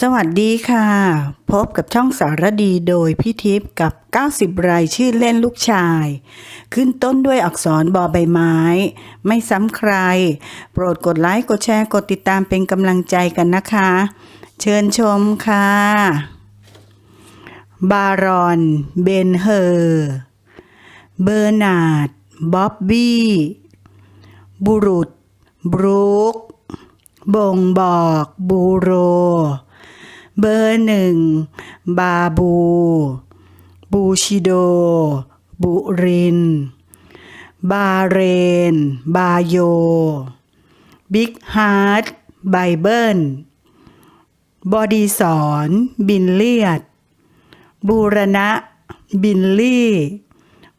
สวัสดีค่ะ พบกับช่องสารดีโดยพี่ทิพย์กับ 90 รายชื่อเล่นลูกชาย ขึ้นต้นด้วยอักษรบอใบไม้ ไม่ซ้ำใคร โปรดกดไลค์กดแชร์กดติดตามเป็นกำลังใจกันนะคะ เชิญชมค่ะ บารอน เบนเฮอร์เบอร์นาร์ดบ๊อบบี้ บุรุษ บรูคบ่งบอก บูโร เบอร์หนึ่งบาบู บูชิโด บุริน บาเรน บาโย บิ๊กฮาร์ดไบเบิล บอดีสอนบินเลียด บูรณะ บินลี่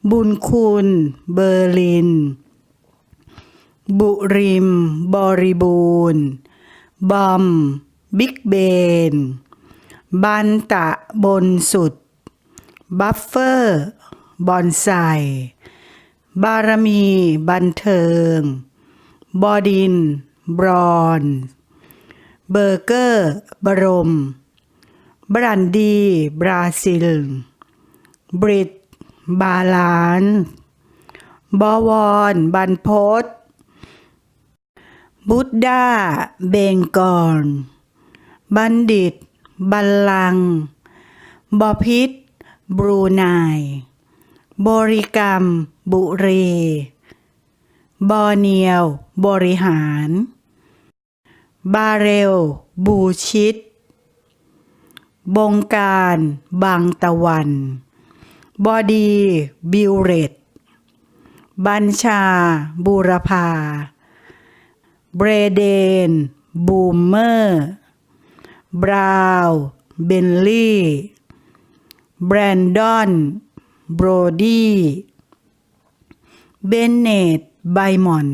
บุญคุณ เบอร์ลิน บุริม บริบูรณ์ บอม บิ๊กเบน บันตะบนสุด บัฟเฟอร์ บอนไซ บารมี บันเทิง บอดิน บรอน เบอร์เกอร์ บรม บรันดี บราซิล บริต บาลาน บวร บันพศบุตดาเบงกอลบัณฑิต บัลลังบอพิษบรูไนบริกรรม บุเรบอเนียว บริหาร บาเรล บูชิต บงการ บางตะวัน บอดี บิวเรต บัญชา บูรพา เบรเดน บูมเมอร์ บราวน์เบนลี่แบรนดอนโบรดี้เบนเนตไบมอน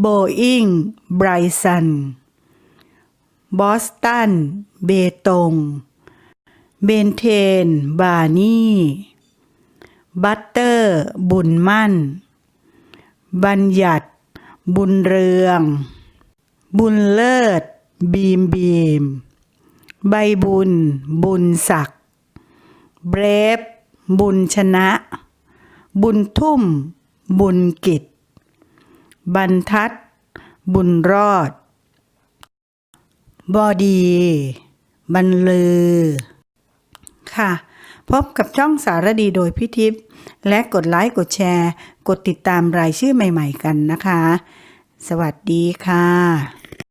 โบอิงไบรสันบอสตัน เบตง เบนเทน บานี่ บัตเตอร์ บุญมั่น บัญญัติบุญเรือง บุญเลิศ บีมบีม ใบบุญ บุญศักดิ์เบรฟ บุญชนะ บุญทุ่ม บุญกิจ บรรทัด บุญรอด บอดี บรรลือ ค่ะ พบกับช่องสารดีโดยพี่ทิพย์และกดไลค์ กดแชร์ กดติดตามรายชื่อใหม่ ๆ กันนะคะ สวัสดีค่ะ